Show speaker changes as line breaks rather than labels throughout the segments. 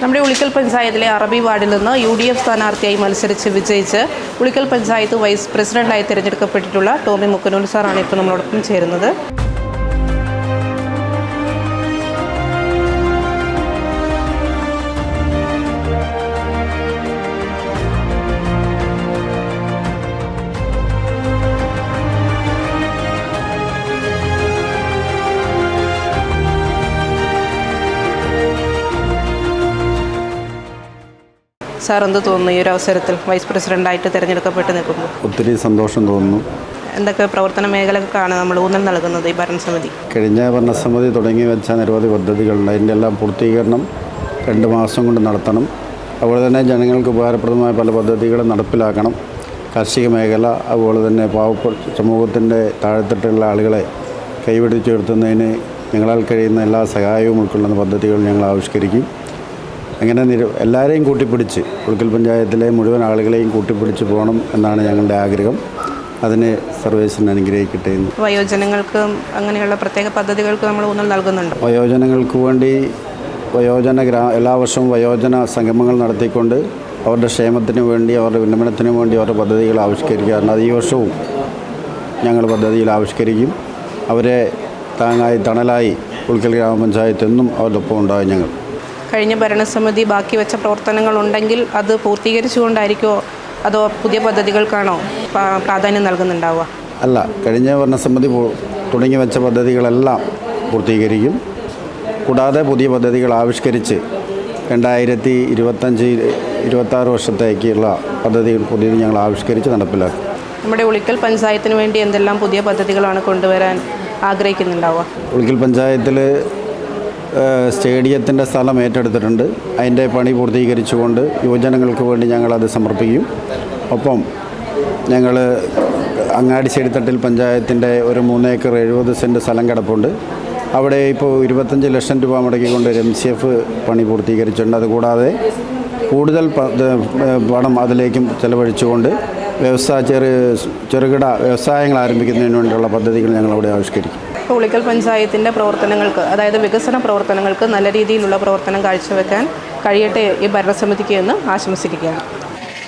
നമ്മുടെ ഉളിക്കൽ പഞ്ചായത്തിലെ അറബി വാർഡിൽ നിന്ന് യു ഡി എഫ് സ്ഥാനാർത്ഥിയായി മത്സരിച്ച് വിജയിച്ച് ഉളിക്കൽ പഞ്ചായത്ത് വൈസ് പ്രസിഡന്റായി തിരഞ്ഞെടുക്കപ്പെട്ടിട്ടുള്ള ടോമി മുക്കനൂൽ സാറാണ് ഇപ്പോൾ നമ്മളോടൊപ്പം ചേരുന്നത്. സാർ എന്ത് തോന്നുന്നു ഈ ഒരു അവസരത്തിൽ വൈസ് പ്രസിഡന്റായിട്ട് തിരഞ്ഞെടുക്കപ്പെട്ട് നിൽക്കുമ്പോൾ?
ഒത്തിരി സന്തോഷം തോന്നുന്നു.
എന്തൊക്കെ പ്രവർത്തന മേഖലകൾക്കാണ് നമ്മൾ ഊന്നൽ നൽകുന്നത് ഈ ഭരണസമിതി?
കഴിഞ്ഞ ഭരണസമിതി തുടങ്ങി വെച്ച നിരവധി പദ്ധതികളുണ്ട് അതിന്റെ എല്ലാം പൂർത്തീകരണം രണ്ട് മാസം കൊണ്ട് നടത്തണം. അതുപോലെ തന്നെ ജനങ്ങൾക്ക് ഉപകാരപ്രദമായ പല പദ്ധതികളും നടപ്പിലാക്കണം. കാർഷിക മേഖല അതുപോലെ തന്നെ പാവപ്പെട്ട സമൂഹത്തിന്റെ താഴെത്തട്ടുള്ള ആളുകളെ കൈപിടിച്ചുയർത്തുന്നതിന് ഞങ്ങളാൽ കഴിയുന്ന എല്ലാ സഹായവും ഉൾക്കൊള്ളുന്ന പദ്ധതികളും ഞങ്ങൾ ആവിഷ്കരിക്കും. അങ്ങനെ നിര എല്ലാവരെയും കൂട്ടിപ്പിടിച്ച് ഉൾക്കൽ പഞ്ചായത്തിലെ മുഴുവൻ ആളുകളെയും കൂട്ടിപ്പിടിച്ച് പോകണം എന്നാണ് ഞങ്ങളുടെ ആഗ്രഹം. അതിന് സർവേശ്വരൻ അനുഗ്രഹിക്കട്ടെ എന്ന്.
വയോജനങ്ങൾക്ക് അങ്ങനെയുള്ള പ്രത്യേക പദ്ധതികൾക്ക് നമ്മൾ ഊന്നൽ നൽകുന്നുണ്ട്.
വയോജനങ്ങൾക്ക് വേണ്ടി വയോജന ഗ്രാ എല്ലാ വർഷവും വയോജന സംഗമങ്ങൾ നടത്തിക്കൊണ്ട് അവരുടെ ക്ഷേമത്തിന് വേണ്ടി അവരുടെ ഉന്നമനത്തിന് വേണ്ടി അവരുടെ പദ്ധതികൾ ആവിഷ്കരിക്കാറുണ്ട്. അത് ഈ വർഷവും ഞങ്ങൾ പദ്ധതിയിൽ ആവിഷ്കരിക്കും. അവരെ താങ്ങായി തണലായി ഉൾക്കൽ ഗ്രാമപഞ്ചായത്ത് എന്നും അവരുടെ ഒപ്പം ഉണ്ടാകും ഞങ്ങൾ.
കഴിഞ്ഞ ഭരണസമിതി ബാക്കി വെച്ച പ്രവർത്തനങ്ങൾ ഉണ്ടെങ്കിൽ അത് പൂർത്തീകരിച്ചുകൊണ്ടായിരിക്കുമോ അതോ പുതിയ പദ്ധതികൾക്കാണോ പ്രാധാന്യം നൽകുന്നുണ്ടാവുക?
അല്ല കഴിഞ്ഞ ഭരണസമിതി തുടങ്ങി വെച്ച പദ്ധതികളെല്ലാം പൂർത്തീകരിക്കും. കൂടാതെ പുതിയ പദ്ധതികൾ ആവിഷ്കരിച്ച് രണ്ടായിരത്തി ഇരുപത്തഞ്ച് ഇരുപത്താറ് വർഷത്തേക്കുള്ള പദ്ധതികൾ പുതിയത് ഞങ്ങൾ ആവിഷ്കരിച്ച് നടപ്പിലാക്കും.
നമ്മുടെ ഉളിക്കൽ പഞ്ചായത്തിന് വേണ്ടി എന്തെല്ലാം പുതിയ പദ്ധതികളാണ് കൊണ്ടുവരാൻ ആഗ്രഹിക്കുന്നുണ്ടാവുക?
ഉളിക്കൽ പഞ്ചായത്തിൽ സ്റ്റേഡിയത്തിന്റെ സ്ഥലം ഏറ്റെടുത്തിട്ടുണ്ട്. അതിന്റെ പണി പൂർത്തീകരിച്ചുകൊണ്ട് യുവജനങ്ങൾക്ക് വേണ്ടി ഞങ്ങളത് സമർപ്പിക്കും. ഒപ്പം ഞങ്ങൾ അങ്ങാടി ചെടിത്തട്ടിൽ പഞ്ചായത്തിന്റെ ഒരു മൂന്നേക്കർ എഴുപത് സെന്റ് സ്ഥലം കിടപ്പുണ്ട്. അവിടെ ഇപ്പോൾ ഇരുപത്തഞ്ച് ലക്ഷം രൂപ മുടക്കിക്കൊണ്ട് എം സി എഫ് പണി പൂർത്തീകരിച്ചിട്ടുണ്ട്. അതുകൂടാതെ കൂടുതൽ പണം അതിലേക്കും ചെലവഴിച്ചുകൊണ്ട് വ്യവസായ ചെറു ചെറുകിട വ്യവസായങ്ങൾ ആരംഭിക്കുന്നതിന് വേണ്ടിയുള്ള പദ്ധതികൾ ഞങ്ങളവിടെ ആവിഷ്കരിക്കും.
ഉളിക്കൽ പഞ്ചായത്തിന്റെ പ്രവർത്തനങ്ങൾക്ക് അതായത് വികസന പ്രവർത്തനങ്ങൾക്ക് നല്ല രീതിയിലുള്ള പ്രവർത്തനം കാഴ്ചവെക്കാൻ കഴിയട്ടെ ഈ ഭരണസമിതിക്ക് എന്ന് ആശംസിക്കുകയാണ്.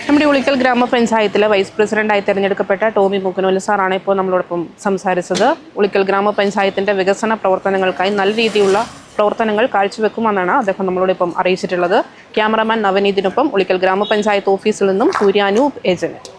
നമ്മുടെ ഉളിക്കൽ ഗ്രാമപഞ്ചായത്തിലെ വൈസ് പ്രസിഡന്റായി തിരഞ്ഞെടുക്കപ്പെട്ട ടോമി മുക്കനോലി സാറാണ് ഇപ്പോൾ നമ്മളോടൊപ്പം സംസാരിച്ചത്. ഉളിക്കൽ ഗ്രാമപഞ്ചായത്തിന്റെ വികസന പ്രവർത്തനങ്ങൾക്കായി നല്ല രീതിയിലുള്ള പ്രവർത്തനങ്ങൾ കാഴ്ചവെക്കുമെന്നാണ് അദ്ദേഹം നമ്മളോടൊപ്പം അറിയിച്ചിട്ടുള്ളത്. ക്യാമറമാൻ നവനീതിനൊപ്പം ഉളിക്കൽ ഗ്രാമപഞ്ചായത്ത് ഓഫീസിൽ നിന്നും സൂര്യാനൂപ് ഏജന്റ്